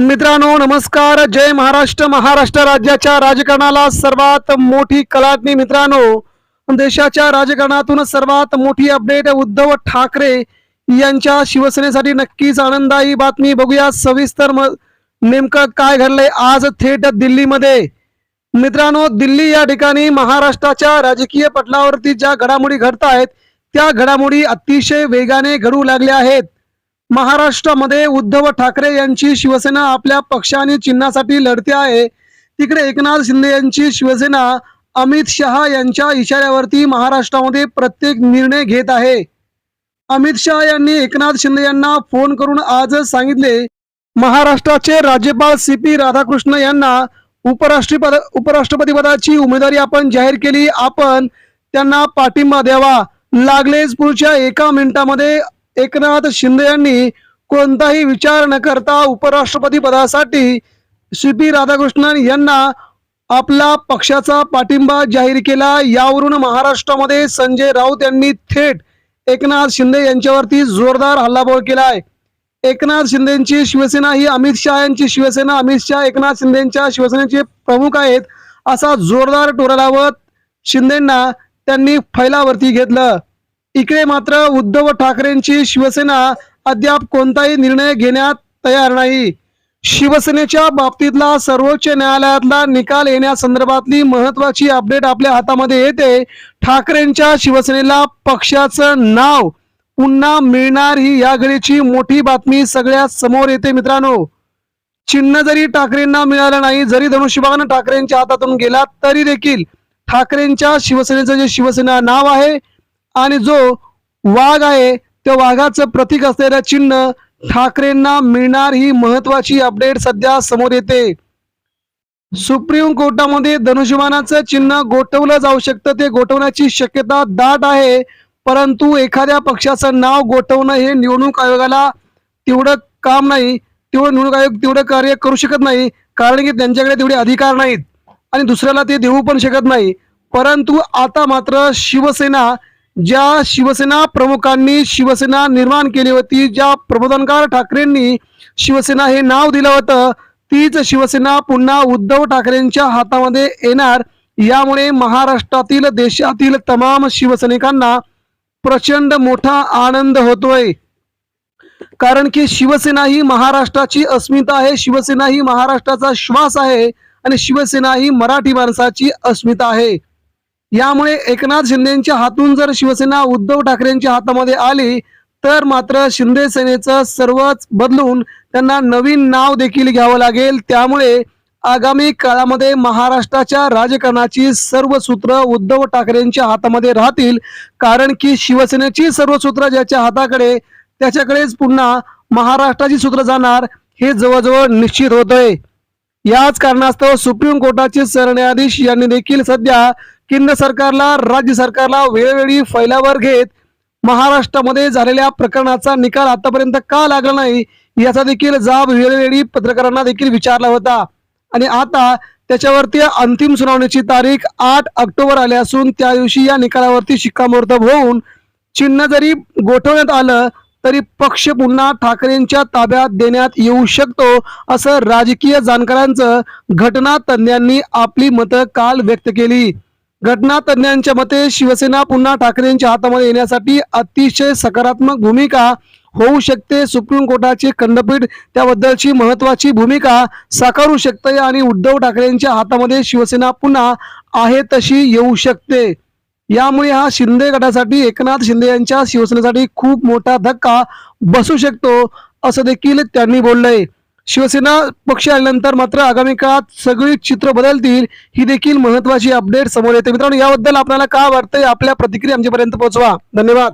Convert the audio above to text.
मित्रांनो नमस्कार. जय महाराष्ट्र महाराष्ट्र राज्याच्या राजकारणाला सर्वात मोठी कलाटणी मित्रांनो. देशाच्या राजकारणातून सर्वात मोठी अपडेट उद्धव ठाकरे यांच्या शिवसेनेसाठी नक्कीच आनंदायी बातमी. बघूया सविस्तर म- नेमकं काय घडलंय आज थेट दिल्लीमध्ये. मित्रांनो दिल्ली या ठिकाणी महाराष्ट्राच्या राजकीय पटलावरती ज्या घडामोडी घडत आहेत त्या घडामोडी अतिशय वेगाने घडू लागल्या आहेत. महाराष्ट्रामध्ये उद्धव ठाकरे यांची शिवसेना आपल्या पक्ष आणि चिन्हासाठी लढते आहे. तिकडे एकनाथ शिंदे यांची शिवसेना अमित शहा यांच्या इशाऱ्यावरती महाराष्ट्रामध्ये प्रत्येक निर्णय घेत आहे. अमित शहा यांनी एकनाथ शिंदे यांना फोन करून आजच सांगितले महाराष्ट्राचे राज्यपाल सी पी राधाकृष्ण यांना उपराष्ट्रपद उपराष्ट्रपती पदाची उमेदवारी आपण जाहीर केली आपण त्यांना पाठिंबा द्यावा. लागलेच पुढच्या एका मिनिटामध्ये एकनाथ शिंदे यांनी कोणताही विचार न करता उपराष्ट्रपती पदासाठी सी पी राधाकृष्णन यांना आपला पक्षाचा पाठिंबा जाहीर केला. यावरून महाराष्ट्रामध्ये संजय राऊत यांनी थेट एकनाथ शिंदे यांच्यावरती जोरदार हल्लाबोल केलाय. एकनाथ शिंदेची शिवसेना ही अमित शहा यांची शिवसेना. अमित शहा एकनाथ शिंदेच्या शिवसेनेचे प्रमुख आहेत. असा जोरदार टोरा लावत शिंदेंना त्यांनी फैलावरती घेतलं. इकडे मात्र उद्धव ठाकरेंची शिवसेना अद्याप कोणताही निर्णय घेण्यात तयार नाही. शिवसेनेच्या बाबतीतला सर्वोच्च न्यायालयातला निकाल येण्यासंदर्भातली महत्वाची अपडेट आपल्या हातामध्ये येते. ठाकरेंच्या शिवसेनेला पक्षाचं नाव पुन्हा मिळणार ही या घडीची मोठी बातमी सगळ्या समोर येते मित्रांनो. चिन्ह जरी ठाकरेंना मिळालं नाही जरी धनुष्यबाण ठाकरेंच्या हातातून गेला तरी देखील ठाकरेंच्या शिवसेनेचं जे शिवसेना नाव आहे आणि जो वाघ आहे त्या वाघाचं प्रतीक असलेलं चिन्ह ठाकरेंना मिळणार ही महत्वाची अपडेट सध्या समोर येते. सुप्रीम कोर्टामध्ये धनुष्यबाणाचं चिन्ह गोठवलं जाऊ शकतं ते गोठवण्याची शक्यता दाट आहे परंतु एखाद्या पक्षाचं नाव गोठवणं हे निवडणूक आयोगाला तेवढं काम नाही तेवढं निवडणूक आयोग तेवढं कार्य करू शकत नाही कारण की त्यांच्याकडे तेवढे अधिकार नाहीत. आणि दुसऱ्याला ते देऊ पण शकत नाही. परंतु आता मात्र शिवसेना ज्या शिवसेना प्रमुखांनी शिवसेना निर्माण केली होती ज्या प्रबोधनकार ठाकरेंनी शिवसेना हे नाव दिलं होतं तीच शिवसेना पुन्हा उद्धव ठाकरेंच्या हातामध्ये येणार. यामुळे महाराष्ट्रातील देशातील तमाम शिवसैनिकांना प्रचंड मोठा आनंद होतोय. कारण की शिवसेना ही महाराष्ट्राची अस्मिता आहे शिवसेना ही महाराष्ट्राचा श्वास आहे आणि शिवसेना ही मराठी माणसाची अस्मिता आहे. यामुळे एकनाथ शिंदेच्या हातून जर शिवसेना उद्धव ठाकरेंच्या हातामध्ये आली तर मात्र शिंदे सेनेचं सर्वच बदलून त्यांना नवीन नाव देखील घ्यावं लागेल. त्यामुळे आगामी काळामध्ये महाराष्ट्राच्या राजकारणाची सर्व सूत्र उद्धव ठाकरेंच्या हातामध्ये राहतील. कारण की शिवसेनेची सर्व सूत्र ज्याच्या हाताकडे त्याच्याकडेच पुन्हा महाराष्ट्राची सूत्र जाणार हे जवळजवळ निश्चित होतंय. याच कारणास्तव सुप्रीम कोर्टाचे सरन्यायाधीश यांनी देखील सध्या केंद्र सरकारला राज्य सरकारला वेळोवेळी फैलावर घेत महाराष्ट्रामध्ये झालेल्या प्रकरणाचा निकाल आतापर्यंत का लागला नाही याचा देखील जाब वेळोवेळी पत्रकारांना देखील विचारला होता. आणि आता त्याच्यावरती अंतिम सुनावणीची तारीख आठ ऑक्टोबर आली असून त्या दिवशी या निकालावरती शिक्कामोर्तब होऊन चिन्ह जरी गोठवण्यात आलं तरी पक्ष पुन्हा ठाकरेंच्या ताब्यात देण्यात येऊ शकतो असं राजकीय जाणकारांचं घटना तज्ज्ञांनी आपली मतं काल व्यक्त केली. घटना तज्ज्ञांच्या मते शिवसेना पुन्हा ठाकरेंच्या हातामध्ये येण्यासाठी अतिशय सकारात्मक भूमिका होऊ शकते. सुप्रीम कोर्टाचे खंडपीठ त्याबद्दलची महत्वाची भूमिका साकारू शकते आणि उद्धव ठाकरेंच्या हातामध्ये शिवसेना पुन्हा आहे तशी येऊ शकते. यामुळे हा शिंदे गटासाठी एकनाथ शिंदे यांच्या शिवसेनेसाठी खूप मोठा धक्का बसू शकतो असं देखील त्यांनी बोललंय. शिवसेना पक्ष आल्यानंतर मात्र आगामी काळात सगळी चित्र बदलतील ही देखील महत्वाची अपडेट समोर येते. मित्रांनो याबद्दल आपल्याला काय वाटतंय? आपल्या प्रतिक्रिया आमच्यापर्यंत पोहोचवा. धन्यवाद.